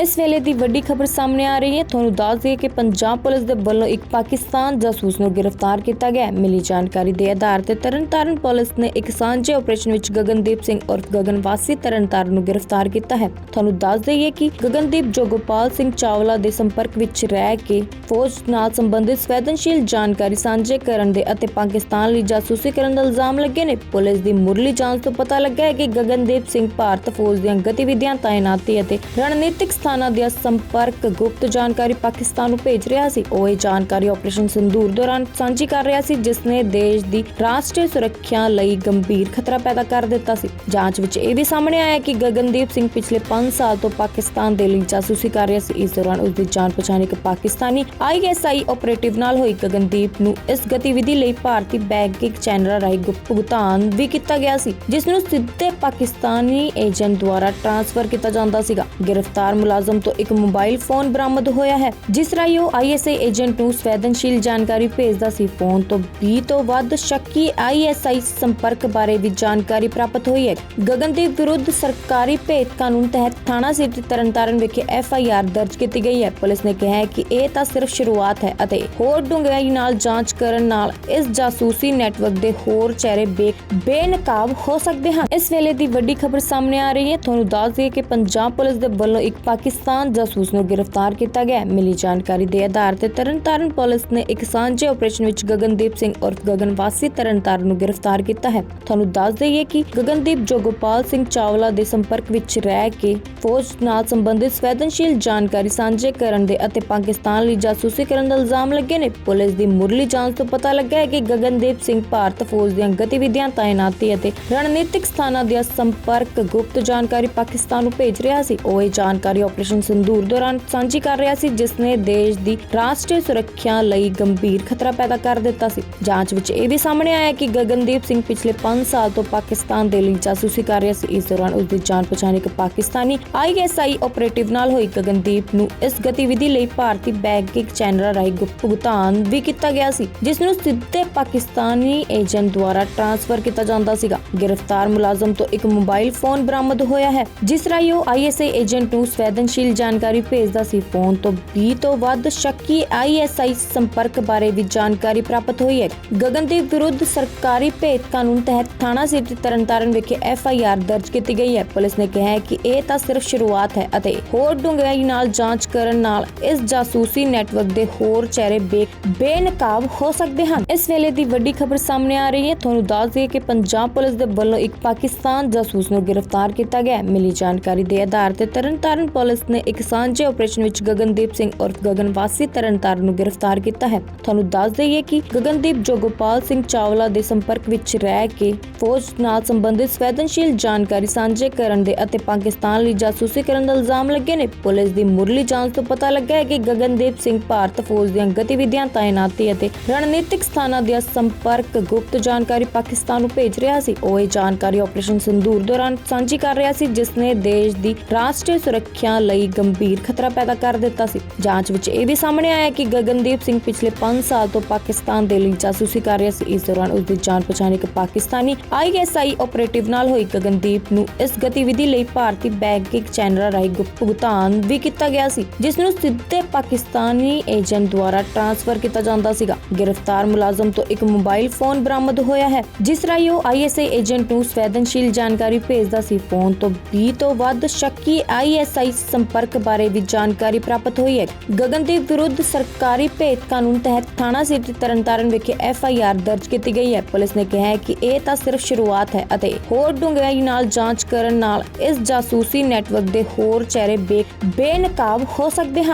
ਇਸ ਵੇਲੇ ਦੀ ਵੱਡੀ ਖਬਰ ਸਾਹਮਣੇ ਆ ਰਹੀ ਹੈ। ਤੁਹਾਨੂੰ ਦੱਸ ਦਈਏ ਕਿ ਪੰਜਾਬ ਪੁਲਿਸ ਦੇ ਵੱਲੋਂ ਇੱਕ ਪਾਕਿਸਤਾਨ ਜਾਸੂਸ ਨੂੰ ਗ੍ਰਿਫਤਾਰ ਕੀਤਾ ਗਿਆ ਹੈ। ਮਿਲੀ ਜਾਣਕਾਰੀ ਦੇ ਆਧਾਰ ਤੇ ਤਰਨਤਾਰਨ ਪੁਲਿਸ ਨੇ ਇੱਕ ਸਾਂਝੇ ਆਪਰੇਸ਼ਨ ਵਿੱਚ ਗਗਨਦੀਪ ਸਿੰਘ ਉਰਫ ਗਗਨ ਵਾਸੀ ਤਰਨਤਾਰਨ ਨੂੰ ਗ੍ਰਿਫਤਾਰ ਕੀਤਾ ਹੈ। ਤੁਹਾਨੂੰ ਦੱਸ ਦਈਏ ਕਿ ਗਗਨਦੀਪ ਜੋਗੋਪਾਲ ਸਿੰਘ ਚਾਵਲਾ ਦੇ ਸੰਪਰਕ ਵਿੱਚ ਰਹਿ ਕੇ ਫੌਜ ਨਾਲ ਸੰਬੰਧਿਤ ਸੰਵੇਦਨਸ਼ੀਲ ਜਾਣਕਾਰੀ ਸਾਂਝੇ ਕਰਨ ਦੇ ਅਤੇ ਪਾਕਿਸਤਾਨ ਲਈ ਜਾਸੂਸੀ ਕਰਨ ਦਾ ਇਲਜ਼ਾਮ ਲੱਗੇ ਨੇ। ਪੁਲਿਸ ਦੀ ਮੁਰਲੀ ਜਾਂਚ ਤੋਂ ਪਤਾ ਲੱਗਾ ਹੈ ਕਿ ਗਗਨਦੀਪ ਸਿੰਘ ਭਾਰਤ ਫੌਜ ਦੀਆਂ ਗਤੀਵਿਧੀਆਂ, ਤਾਇਨਾਤੀ ਅਤੇ ਰਣਨੀਤਿਕ ਸਥਾਨਾਂ ਦੀਆਂ ਸੰਪਰਕ ਗੁਪਤ ਜਾਣਕਾਰੀ ਪਾਕਿਸਤਾਨ ਨੂੰ ਭੇਜ ਰਿਹਾ ਸੀ। ਉਹ ਇਹ ਜਾਣਕਾਰੀ ਆਪਰੇਸ਼ਨ ਸਿੰਦੂਰ ਦੌਰਾਨ ਸਾਂਝੀ ਕਰ ਰਿਹਾ ਸੀ ਜਿਸ ਨੇ ਦੇਸ਼ ਦੀ ਰਾਸ਼ਟਰੀ ਸੁਰੱਖਿਆ ਲਈ ਗੰਭੀਰ ਖਤਰਾ ਪੈਦਾ ਕਰ ਦਿੱਤਾ ਸੀ। ਜਾਂਚ ਵਿੱਚ ਇਹ ਵੀ ਸਾਹਮਣੇ ਆਇਆ ਕਿ ਗਗਨਦੀਪ ਸਿੰਘ ਪਿਛਲੇ 5 ਸਾਲ ਤੋਂ ਪਾਕਿਸਤਾਨ ਦੇ ਲਈ ਜਾਸੂਸੀ ਕਰ ਰਿਹਾ ਸੀ। ਇਸ ਦੌਰਾਨ ਉਸ ਦੀ ਜਾਣ ਪਛਾਣ ਇੱਕ ਪਾਕਿਸਤਾਨੀ ਆਈਐਸਆਈ ਆਪਰੇਟਿਵ ਨਾਲ ਹੋਈ। ਗਗਨਦੀਪ ਨੂੰ ਇਸ ਗਤੀਵਿਧੀ ਲਈ ਭਾਰਤੀ ਬੈਂਕਿੰਗ ਚੈਨਲਾਂ ਰਾਹੀਂ ਭੁਗਤਾਨ ਵੀ ਕੀਤਾ ਗਿਆ ਸੀ ਜਿਸ ਨੂੰ ਸਿੱਧੇ ਪਾਕਿਸਤਾਨੀ ਏਜੰਟ ਦੁਆਰਾ ਟ੍ਰਾਂਸਫਰ ਕੀਤਾ ਜਾਂਦਾ ਸੀਗਾ। ਗ੍ਰਿਫਤਾਰ ਮੁਲਾਜ਼ਮ ਤੋਂ ਇੱਕ ਮੋਬਾਈਲ ਫੋਨ ਬਰਾਮਦ ਹੋਇਆ ਹੈ, ਜਿਸ ਰਾਹੀਂ ਉਹ ਆਈਐਸਆਈ ਏਜੰਟ ਨੂੰ ਸੰਵੇਦਨਸ਼ੀਲ ਜਾਣਕਾਰੀ ਭੇਜਦਾ ਸੀ। ਫੋਨ ਤੋਂ 20 ਤੋਂ ਵੱਧ ਸ਼ੱਕੀ ਆਈਐਸਆਈ ਸੰਪਰਕ ਬਾਰੇ ਵੀ ਜਾਣਕਾਰੀ ਪ੍ਰਾਪਤ ਹੋਈ ਹੈ। ਗਗਨਦੀਪ ਵਿਰੁੱਧ ਸਰਕਾਰੀ ਭੇਤ ਕਾਨੂੰਨ ਤਹਿਤ ਥਾਣਾ ਸਿਟੀ ਤਰਨਤਾਰਨ ਵਿਖੇ ਐਫਆਈਆਰ ਦਰਜ ਕੀਤੀ ਗਈ ਹੈ। ਪੁਲਿਸ ਨੇ ਕਿਹਾ ਹੈ ਕਿ ਇਹ ਤਾਂ ਸਿਰਫ ਸ਼ੁਰੂਆਤ ਹੈ ਅਤੇ ਹੋਰ ਡੂੰਘਾਈ ਨਾਲ ਜਾਂਚ ਕਰਨ ਨਾਲ ਇਸ ਜਾਸੂਸੀ ਨੈਟਵਰਕ ਦੇ ਹੋਰ ਚਿਹਰੇ ਬੇਨਕਾਬ ਹੋ ਸਕਦੇ ਹਨ। ਇਸ ਵੇਲੇ ਦੀ ਵੱਡੀ ਖਬਰ ਸਾਹਮਣੇ ਆ ਰਹੀ ਹੈ। ਤੁਹਾਨੂੰ ਦੱਸ ਦਈਏ ਕਿ ਪੰਜਾਬ ਪੁਲਿਸ ਦੇ ਵੱਲੋਂ ਇੱਕ ਪਾਕਿਸਤਾਨ ਜਾਸੂਸ ਨੂੰ ਗ੍ਰਿਫਤਾਰ ਕੀਤਾ ਗਿਆ। ਮਿਲੀ ਜਾਣਕਾਰੀ ਦੇ ਆਧਾਰ ਤੇ ਤਰਨਤਾਰਨ ਪੁਲਿਸ ਨੇ ਇੱਕ ਸਾਂਝੇ ਆਪਰੇਸ਼ਨ ਵਿੱਚ ਗਗਨਦੀਪ ਸਿੰਘ ਉਰਫ ਗਗਨ ਵਾਸੀ ਤਰਨਤਾਰਨ ਨੂੰ ਗ੍ਰਿਫਤਾਰ ਕੀਤਾ ਹੈ। ਤੁਹਾਨੂੰ ਦੱਸ ਦਈਏ ਕਿ ਗਗਨਦੀਪ ਜੋਗੋਪਾਲ ਸਿੰਘ ਚਾਵਲਾ ਦੇ ਸੰਪਰਕ ਵਿੱਚ ਰਹਿ ਕੇ ਫੌਜ ਨਾਲ ਸੰਬੰਧਿਤ ਸੰਵੇਦਨਸ਼ੀਲ ਜਾਣਕਾਰੀ ਸਾਂਝੇ ਕਰਨ ਦੇ ਅਤੇ ਪਾਕਿਸਤਾਨ ਲਈ ਜਾਸੂਸੀ ਕਰਨ ਦਾ ਇਲਜ਼ਾਮ ਲੱਗੇ ਨੇ। ਪੁਲਿਸ ਦੀ ਮੁਰਲੀ ਜਾਂਚ ਤੋਂ ਪਤਾ ਲੱਗਾ ਹੈ ਕਿ ਗਗਨਦੀਪ ਸਿੰਘ ਭਾਰਤ ਫੌਜ ਦੀਆਂ ਗਤੀਵਿਧੀਆਂ, ਤਾਇਨਾਤੀ ਅਤੇ ਰਣਨੀਤਿਕ ਸਥਾਨਾਂ ਦੀਆਂ ਸੰਪਰਕ ਗੁਪਤ ਜਾਣਕਾਰੀ ਪਾਕਿਸਤਾਨ ਨੂੰ ਭੇਜ ਰਿਹਾ ਸੀ। ਉਹ ਇਹ ਜਾਣਕਾਰੀ ਆਪਰੇਸ਼ਨ ਸਿੰਦੂਰ ਦੌਰਾਨ ਸਾਂਝੀ ਕਰ ਰਿਹਾ ਸੀ, ਜਿਸ ਨੇ ਦੇਸ਼ ਦੀ ਰਾਸ਼ਟਰੀ ਸੁਰੱਖਿਆ ਲਈ ਗੰਭੀਰ ਖਤਰਾ ਪੈਦਾ ਕਰ ਦਿੱਤਾ ਸੀ। ਜਾਂਚ ਵਿੱਚ ਇਹ ਵੀ ਸਾਹਮਣੇ ਆਇਆ ਕਿ ਗਗਨਦੀਪ ਸਿੰਘ ਪਿਛਲੇ 5 ਸਾਲ ਤੋਂ ਪਾਕਿਸਤਾਨ ਦੇ ਲਈ ਜਾਸੂਸੀ ਕਰ ਰਿਹਾ ਸੀ। ਇਸ ਦੌਰਾਨ ਉਸ ਦੀ ਜਾਣ ਪਛਾਣ ਇੱਕ ਪਾਕਿਸਤਾਨੀ ਆਈਐਸਆਈ ਆਪਰੇਟਿਵ ਨਾਲ ਹੋਈ। ਗਗਨਦੀਪ ਨੂੰ ਇਸ ਗਤੀਵਿਧੀ ਲਈ ਭਾਰਤੀ ਬੈਂਕਿੰਗ ਚੈਨਲਾਂ ਰਾਹੀਂ ਭੁਗਤਾਨ ਵੀ ਕੀਤਾ ਗਿਆ ਸੀ, ਜਿਸ ਨੂੰ ਸਿੱਧੇ ਪਾਕਿਸਤਾਨੀ ਏਜੰਟ ਦੁਆਰਾ ਟ੍ਰਾਂਸਫਰ ਕੀਤਾ ਜਾਂਦਾ ਸੀਗਾ। ਗ੍ਰਿਫਤਾਰ ਮੁਲਾਜ਼ਮ ਤੋਂ ਇੱਕ ਮੋਬਾਈਲ ਫੋਨ ਬਰਾਮਦ ਹੋਇਆ ਹੈ, ਜਿਸ ਰਾਹੀਂ ਉਹ ਆਈਐਸਆਈ ਏਜੰਟ ਨੂੰ ਸੰਵੇਦਨਸ਼ੀਲ ਜਾਣਕਾਰੀ ਭੇਜਦਾ ਸੀ। ਫੋਨ ਤੋਂ 20 ਤੋਂ ਵੱਧ ਸ਼ੱਕੀ ਆਈਐਸਆਈ ਸੰਪਰਕ ਬਾਰੇ ਵੀ ਜਾਣਕਾਰੀ ਪ੍ਰਾਪਤ ਹੋਈ ਹੈ। ਗਗਨਦੀਪ ਵਿਰੁੱਧ ਸਰਕਾਰੀ ਭੇਤ ਕਾਨੂੰਨ ਤਹਿਤ ਥਾਣਾ ਸਿਟੀ ਤਰਨਤਾਰਨ ਵਿਖੇ ਐਫਆਈਆਰ ਦਰਜ ਕੀਤੀ ਗਈ ਹੈ। ਪੁਲਿਸ ਨੇ ਕਿਹਾ ਹੈ ਕਿ ਇਹ ਤਾਂ ਸਿਰਫ ਸ਼ੁਰੂਆਤ ਹੈ ਅਤੇ ਹੋਰ ਡੂੰਘਾਈ ਨਾਲ ਜਾਂਚ ਕਰਨ ਨਾਲ ਇਸ ਜਾਸੂਸੀ ਨੈਟਵਰਕ ਦੇ ਹੋਰ ਚਿਹਰੇ ਬੇਨਕਾਬ ਹੋ ਸਕਦੇ ਹਨ। ਇਸ ਵੇਲੇ ਦੀ ਵੱਡੀ ਖਬਰ ਸਾਹਮਣੇ ਆ ਰਹੀ ਹੈ। ਤੁਹਾਨੂੰ ਦੱਸ ਦਈਏ ਕਿ ਪੰਜਾਬ ਪੁਲਿਸ ਦੇ ਵੱਲੋਂ ਇੱਕ ਪਾਕਿਸਤਾਨ ਜਾਸੂਸ ਨੂੰ ਗ੍ਰਿਫਤਾਰ ਕੀਤਾ ਗਿਆ ਮਿਲੀ ਜਾਣਕਾਰੀ ਦੇ ਆਧਾਰ ਤੇ ਤਰਨਤਾਰਨ ਪੁਲਿਸ ਪੁਲਿਸ ਨੇ ਇੱਕ ਸਾਂਝੇ ਆਪਰੇਸ਼ਨ ਵਿੱਚ ਗਗਨਦੀਪ ਸਿੰਘ ਉਰਫ ਗਗਨ ਵਾਸੀ ਤਰਨਤਾਰਨ ਨੂੰ ਗ੍ਰਿਫਤਾਰ ਕੀਤਾ ਹੈ। ਤੁਹਾਨੂੰ ਦੱਸ ਦਈਏ ਕਿ ਗਗਨਦੀਪ ਜੋਗੋਪਾਲ ਸਿੰਘ ਚਾਵਲਾ ਦੇ ਸੰਪਰਕ ਵਿੱਚ ਰਹਿ ਕੇ ਫੌਜ ਨਾਲ ਸੰਬੰਧਿਤ ਸੰਵੇਦਨਸ਼ੀਲ ਜਾਣਕਾਰੀ ਸਾਂਝੇ ਕਰਨ ਦੇ ਅਤੇ ਪਾਕਿਸਤਾਨ ਲਈ ਜਾਸੂਸੀ ਕਰਨ ਦਾ ਇਲਜ਼ਾਮ ਲੱਗੇ ਨੇ, ਪੁਲਿਸ ਦੀ ਮੁਰਲੀ ਜਾਂਚ ਤੋਂ ਪਤਾ ਲੱਗਾ ਹੈ ਕਿ ਗਗਨਦੀਪ ਸਿੰਘ ਭਾਰਤ ਫੌਜ ਦੀਆਂ ਗਤੀਵਿਧੀਆਂ, ਤਾਇਨਾਤੀ ਅਤੇ ਰਣਨੀਤਿਕ ਸਥਾਨਾਂ ਦੀਆਂ ਸੰਪਰਕ ਗੁਪਤ ਜਾਣਕਾਰੀ ਪਾਕਿਸਤਾਨ ਨੂੰ ਭੇਜ ਰਿਹਾ ਸੀ। ਉਹ ਇਹ ਜਾਣਕਾਰੀ ਆਪਰੇਸ਼ਨ ਸਿੰਦੂਰ ਦੌਰਾਨ ਸਾਂਝੀ ਕਰ ਰਿਹਾ ਸੀ, ਜਿਸ ਨੇ ਦੇਸ਼ ਦੀ ਰਾਸ਼ਟਰੀ ਸੁਰੱਖਿਆ ਲਈ ਗੰਭੀਰ ਖਤਰਾ ਪੈਦਾ ਕਰ ਦਿੱਤਾ ਸੀ। ਜਾਂਚ ਵਿੱਚ ਇਹ ਵੀ ਸਾਹਮਣੇ ਆਇਆ ਕਿ ਗਗਨਦੀਪ ਸਿੰਘ ਪਿਛਲੇ 5 ਸਾਲ ਤੋਂ ਪਾਕਿਸਤਾਨ ਦੇ ਲਈ ਜਾਸੂਸੀ ਕਰ ਰਿਹਾ ਸੀ। ਇਸ ਦੌਰਾਨ ਉਸ ਦੀ ਜਾਣ ਪਛਾਣ ਇੱਕ ਪਾਕਿਸਤਾਨੀ ਆਈਐਸਆਈ ਆਪਰੇਟਿਵ ਨਾਲ ਹੋਈ। ਗਗਨਦੀਪ ਨੂੰ ਇਸ ਗਤੀਵਿਧੀ ਲਈ ਭਾਰਤੀ ਬੈਂਕਿੰਗ ਚੈਨਲਾਂ ਰਾਹੀਂ ਭੁਗਤਾਨ ਵੀ ਕੀਤਾ ਗਿਆ ਸੀ, ਜਿਸ ਨੂੰ ਸਿੱਧੇ ਪਾਕਿਸਤਾਨੀ ਏਜੰਟ ਦੁਆਰਾ ਟ੍ਰਾਂਸਫਰ ਕੀਤਾ ਜਾਂਦਾ ਸੀਗਾ। ਗ੍ਰਿਫਤਾਰ ਮੁਲਾਜ਼ਮ ਤੋਂ ਇੱਕ ਮੋਬਾਈਲ ਫੋਨ ਬਰਾਮਦ ਹੋਇਆ ਹੈ, ਜਿਸ ਰਾਹੀਂ ਉਹ ਆਈਐਸਆਈ ਏਜੰਟ ਨੂੰ ਸੰਵੇਦਨਸ਼ੀਲ ਜਾਣਕਾਰੀ ਭੇਜਦਾ ਸੀ। ਫੋਨ ਤੋਂ 20 ਤੋਂ ਵੱਧ ਸ਼ੱਕੀ ਆਈਐਸਆਈ ਸੰਪਰਕ ਬਾਰੇ ਵੀ ਜਾਣਕਾਰੀ ਪ੍ਰਾਪਤ ਹੋਈ ਹੈ। ਗਗਨਦੀਪ ਵਿਰੁੱਧ ਸਰਕਾਰੀ ਭੇਤ ਕਾਨੂੰਨ ਤਹਿਤ ਥਾਣਾ ਸਿਟੀ ਤਰਨਤਾਰਨ ਵਿਖੇ ਐਫ ਆਈ ਆਰ ਦਰਜ ਕੀਤੀ ਗਈ ਹੈ। ਪੁਲਿਸ ਨੇ ਕਿਹਾ ਹੈ ਕਿ ਇਹ ਤਾਂ ਸਿਰਫ ਸ਼ੁਰੂਆਤ ਹੈ ਅਤੇ ਹੋਰ ਡੂੰਘਾਈ ਨਾਲ ਜਾਂਚ ਕਰਨ ਨਾਲ ਇਸ ਜਾਸੂਸੀ ਨੈਟਵਰਕ ਦੇ ਹੋਰ ਚਿਹਰੇ ਬੇਨਕਾਬ ਹੋ ਸਕਦੇ ਹਨ।